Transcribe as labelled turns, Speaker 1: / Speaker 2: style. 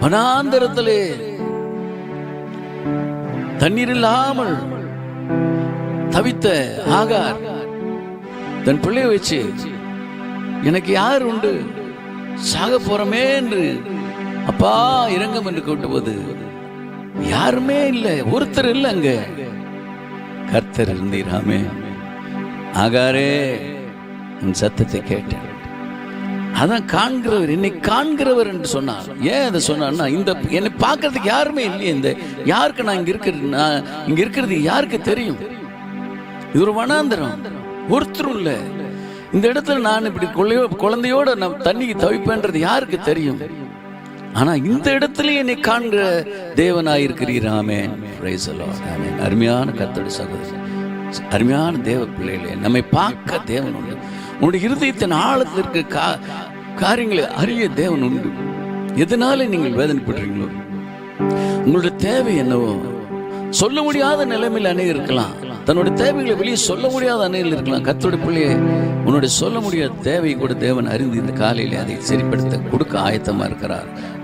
Speaker 1: வனாந்தரத்திலே தண்ணீர் இல்லாமல் தவித்த ஆகார் தன் பிள்ளைய வச்சு எனக்கு யார் உண்டு? சாக போறமே என்று அப்பா இறங்கம் என்று கூட்டுவது யாருமே இல்லை ஒருத்தர் இல்லை அங்க. கர்த்தர் இருந்தீராமே ஆகாரே உன் சத்தத்தை கேட்டேன். அதான் காண்கிறவர் என்னை காண்கிறவர் என்று சொன்னார். ஏன் அதை சொன்னார்னா இந்த என்னை பார்க்கறதுக்கு யாருமே இல்லையே இந்த யாருக்கு நான் இங்க இருக்கிறது நான் இங்க இருக்கிறது யாருக்கு தெரியும்? இது ஒரு வனாந்தரம். ஒருத்தரும் இல்லை. இந்த இடத்துல நான் இப்படி கொள்ளையோ குழந்தையோட நான் தண்ணிக்கு தவிப்பேன்றது யாருக்கு தெரியும்? ஆனா இந்த இடத்துல என்னை காண்கிற தேவனாய் இருக்கிறீராமே அருமையான கத்தோட சகோதரி அருமையான தேவ பிள்ளைகளே நம்மை பார்க்க தேவன் உண்டு. உன்னுடைய இருதயத்தின் ஆழத்தில் இருக்க கா காரியங்களை அறிய தேவன் உண்டு. எதனால நீங்கள் வேதனைப்படுறீங்களோ? உங்களுடைய தேவை என்னவோ? சொல்ல முடியாத நிலைமையில் அணை இருக்கலாம். தன்னுடைய தேவைகளை வெளியே சொல்ல முடியாத அணையில் இருக்கலாம். கத்தோட பிள்ளையே உன்னுடைய சொல்ல முடியாத தேவையை கூட தேவன் அறிந்து இந்த காலையில் அதை சரிப்படுத்த கொடுக்க ஆயத்தமாக இருக்கிறார்.